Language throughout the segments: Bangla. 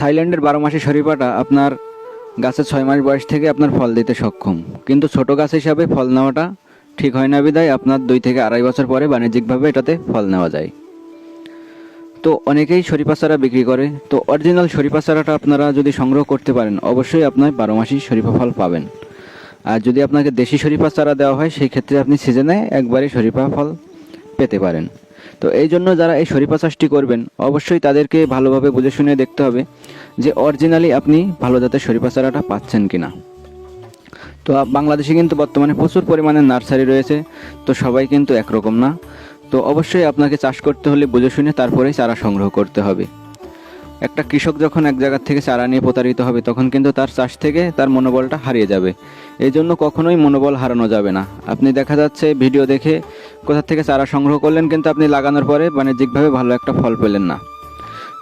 থাইল্যান্ডের বারো মাসে শরীফাটা আপনার গাছে ছয় মাস বয়স থেকে আপনার ফল দিতে সক্ষম। কিন্তু ছোট গাছ হিসাবে ফল নেওয়াটা ঠিক হয় না বিদায়, আপনার দুই থেকে আড়াই বছর পরে বাণিজ্যিকভাবে এটাতে ফল নেওয়া যায়। তো অনেকেই শরীফা চারা বিক্রি করে। তো অরিজিনাল শরীফা চারাটা আপনারা যদি সংগ্রহ করতে পারেন, অবশ্যই আপনার বারো মাসি শরীফা ফল পাবেন। আর যদি আপনাকে দেশি শরীফা চারা দেওয়া হয়, সেই ক্ষেত্রে আপনি সিজনে একবারে শরীফা ফল পেতে পারেন। তো এই জন্য যারা এই শরীফা চাষটি করবেন, অবশ্যই তাদেরকে ভালোভাবে বুঝে শুনে দেখতে হবে যে অরিজিনালি আপনি ভালো জাতের শরীফা চারাটা পাচ্ছেন কিনা। তো বাংলাদেশে কিন্তু বর্তমানে প্রচুর পরিমাণে নার্সারি রয়েছে, তো সবাই কিন্তু একরকম না। তো অবশ্যই আপনাকে চাষ করতে হলে বুঝে শুনে তারপরেই চারা সংগ্রহ করতে হবে। একটা কৃষক যখন এক জায়গা থেকে চারা নিয়ে প্রতারিত হবে, তখন কিন্তু তার চাষ থেকে তার মনোবলটা হারিয়ে যাবে। এই জন্য কখনোই মনোবল হারানো যাবে না। আপনি দেখা যাচ্ছে ভিডিও দেখে কোথা থেকে চারা সংগ্রহ করলেন কিন্তু আপনি লাগানোর পরে বাণিজ্যিকভাবে ভালো একটা ফল পেলেন না।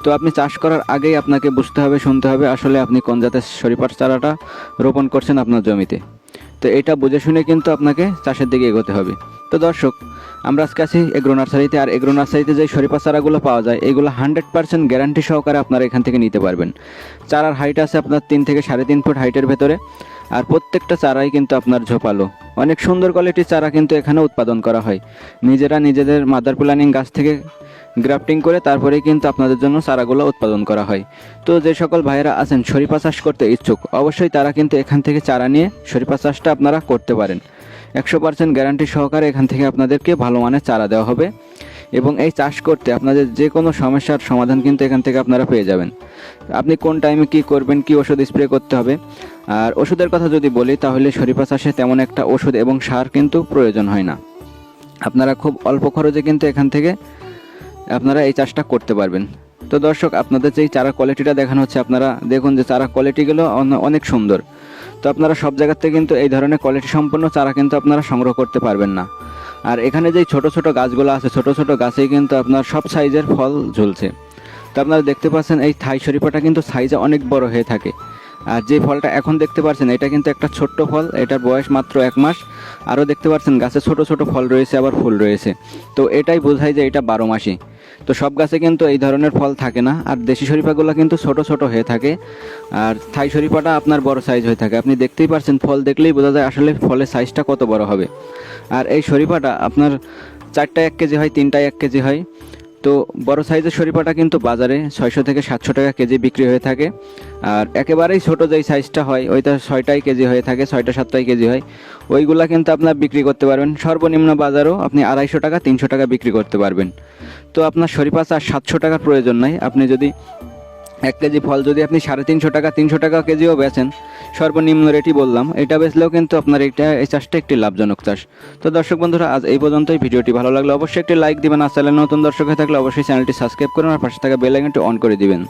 তো আপনি চাষ করার আগেই আপনাকে বুঝতে হবে, শুনতে হবে আসলে আপনি কোন জাতের শরীফার চারাটা রোপণ করছেন আপনার জমিতে। তো এটা বুঝে শুনে কিন্তু আপনাকে চাষের দিকে এগোতে হবে। তো দর্শক, আমরা আজকে আছি এগ্রো নার্সারিতে আর এগ্রো নার্সারিতে যে শরীফা চারাগুলো পাওয়া যায়, এগুলো হান্ড্রেড পার্সেন্ট গ্যারান্টি সহকারে আপনারা এখান থেকে নিতে পারবেন। চারার হাইট আছে আপনার তিন থেকে সাড়ে তিন ফুট হাইটের ভেতরে, আর প্রত্যেকটা চারাই কিন্তু আপনার ঝোপালো। অনেক সুন্দর কোয়ালিটির চারা কিন্তু এখানে উৎপাদন করা হয়। নিজেরা নিজেদের মাদার প্ল্যানিং গাছ থেকে গ্রাফটিং করে তারপরেই কিন্তু আপনাদের জন্য চারাগুলো উৎপাদন করা হয়। তো যে সকল ভাইয়েরা আছেন শরীফা চাষ করতে ইচ্ছুক, অবশ্যই তারা কিন্তু এখান থেকে চারা নিয়ে শরীফা চাষটা আপনারা করতে পারেন। একশো পার্সেন্ট গ্যারান্টি সহকারে এখান থেকে আপনাদেরকে ভালো মানের চারা দেওয়া হবে এবং এই চাষ করতে আপনাদের যে কোনো সমস্যার সমাধান কিন্তু এখান থেকে আপনারা পেয়ে যাবেন। আপনি কোন টাইমে কি করবেন, কি ওষুধ স্প্রে করতে হবে আর ওষুধের কথা যদি বলি, তাহলে শরীফা চাষে তেমন একটা ওষুধ এবং সার কিন্তু প্রয়োজন হয় না। আপনারা খুব অল্প খরচে কিন্তু এখান থেকে আপনারা এই চাষটা করতে পারবেন। তো দর্শক, আপনাদের যে চারা কোয়ালিটিটা দেখানো হচ্ছে, আপনারা দেখুন যে চারা কোয়ালিটিগুলো অনেক সুন্দর। তো আপনারা সব জায়গাতে কিন্তু এই ধরনের কোয়ালিটি সম্পন্ন চারা কিন্তু আপনারা সংগ্রহ করতে পারবেন না। আর এখানে যেই ছোট ছোট গাছগুলো আছে, ছোট ছোট গাছেই কিন্তু আপনার সব সাইজের ফল ঝুলছে। তো আপনারা দেখতে পাচ্ছেন, এই থাই শরীফাটা কিন্তু সাইজে অনেক বড় হয়ে থাকে। আর যে ফলটা এখন দেখতে পাচ্ছেন এটা কিন্তু একটা ছোট্ট ফল, এটার বয়স মাত্র এক মাস। আরও দেখতে পাচ্ছেন গাছে ছোট ছোট ফল রয়েছে, আবার ফুল রয়েছে। তো এটাই বোঝায় যে এটা বারো মাসি তো সব গাছে কিন্তু এই ধরনের ফল থাকে না, আর দেশি শরীফাগুলো কিন্তু ছোট ছোট হয়ে থাকে। আর থাই শরীফাটা আপনার বড় সাইজ হয়ে থাকে। আপনি দেখতেই পারছেন, ফল দেখলেই বোঝা যায় আসলে ফলের সাইজটা কত বড় হবে। আর এই শরীফাটা আপনার চারটা এক কেজি হয় তিনটা এক কেজি হয়। তো বড় সাইজের শরীফাটা কিন্তু বাজারে ছয়শো থেকে সাতশো টাকা কেজি বিক্রি হয়ে থাকে। আর একেবারেই ছোট যেই সাইজটা হয়, ওইটা ছয়টাই কেজি হয়ে থাকে, ছয়টা সাতটাই কেজি হয়। ওইগুলা কিন্তু আপনার বিক্রি করতে পারবেন। সর্বনিম্ন বাজারও আপনি আড়াইশো টাকা, তিনশো টাকা বিক্রি করতে পারবেন। তো আপনার শরীফা চাষ সাতশো টাকার প্রয়োজন নাই। আপনি যদি এক কেজি ফল যদি আপনি সাড়ে তিনশো টাকা তিনশো টাকা কেজিও বেচেন, সর্বনিম্ন রেটই বললাম। এটা বেচলেও কিন্তু আপনার এটা এই চাষটা একটি লাভজনক চাষ। তো দর্শক বন্ধুরা, আজ এই পর্যন্তই। ভিডিওটি ভালো লাগলে অবশ্যই একটি লাইক দিবেন। আর চ্যানেল নতুন দর্শক হয়ে থাকলে অবশ্যই চ্যানেলটি সাবস্ক্রাইব করুন। আর পাশে থাকা বেল আইকনটি অন করে দিবেন।